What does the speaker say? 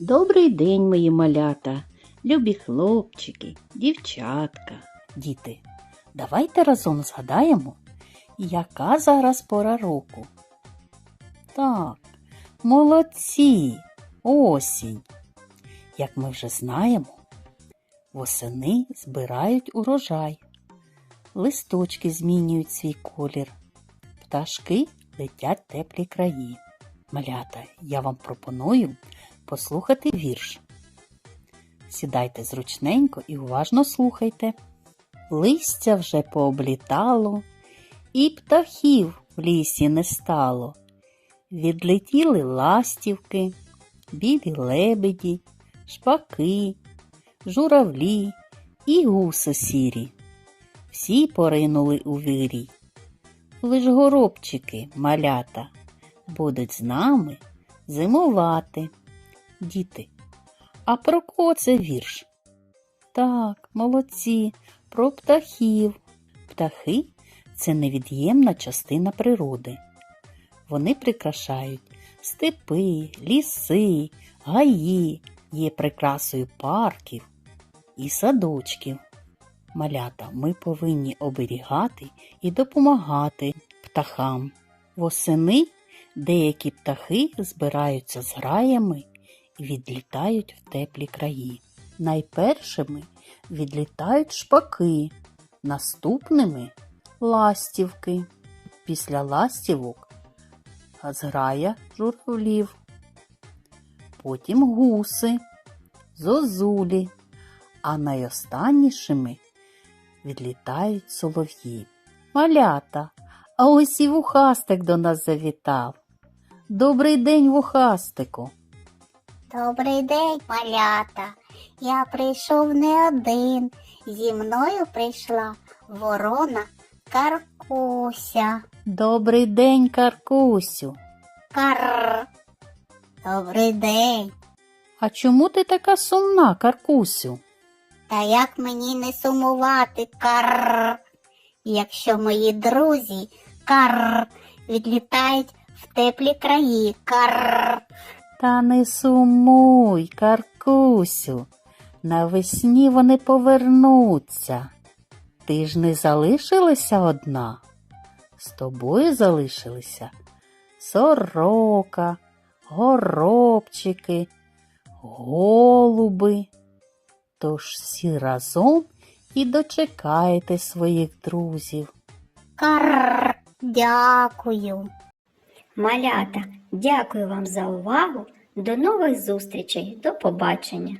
Добрий день, мої малята, любі хлопчики, дівчатка. Діти, давайте разом згадаємо, яка зараз пора року. Так, молодці, осінь. Як ми вже знаємо, восени збирають урожай, листочки змінюють свій колір, пташки летять теплі краї. Малята, я вам пропоную послухати вірш. Сідайте зручненько і уважно слухайте. Листя вже пооблітало, і птахів в лісі не стало. Відлетіли ластівки, білі лебеді, шпаки, журавлі і гуси сірі. Всі поринули у вирій. Лиш горобчики, малята, будуть з нами зимувати. Діти, а про кого це вірш? Так, молодці, про птахів. Птахи це невід'ємна частина природи. Вони прикрашають степи, ліси, гаї, є прикрасою парків і садочків. Малята, ми повинні оберігати і допомагати птахам. Восени деякі птахи збираються з граями відлітають в теплі краї. Найпершими відлітають шпаки, наступними ластівки. Після ластівок зграя журавлів, потім гуси, зозулі, а найостаннішими відлітають солов'ї. Малята, а ось і вухастик до нас завітав. Добрий день, вухастику. Добрий день, малята. Я прийшов не один. Зі мною прийшла ворона Каркуся. Добрий день, Каркусю. Кар. Добрий день. А чому ти така сумна, Каркусю? Та як мені не сумувати, кар. Якщо мої друзі кар відлітають в теплі краї, кар. Та не сумуй, Каркусю. Навесні вони повернуться. Ти ж не залишилася одна. З тобою залишилися сорока, горобчики, голуби. Тож всі разом і дочекайте своїх друзів. Кар. Дякую. Малята, дякую вам за увагу. До нових зустрічей. До побачення.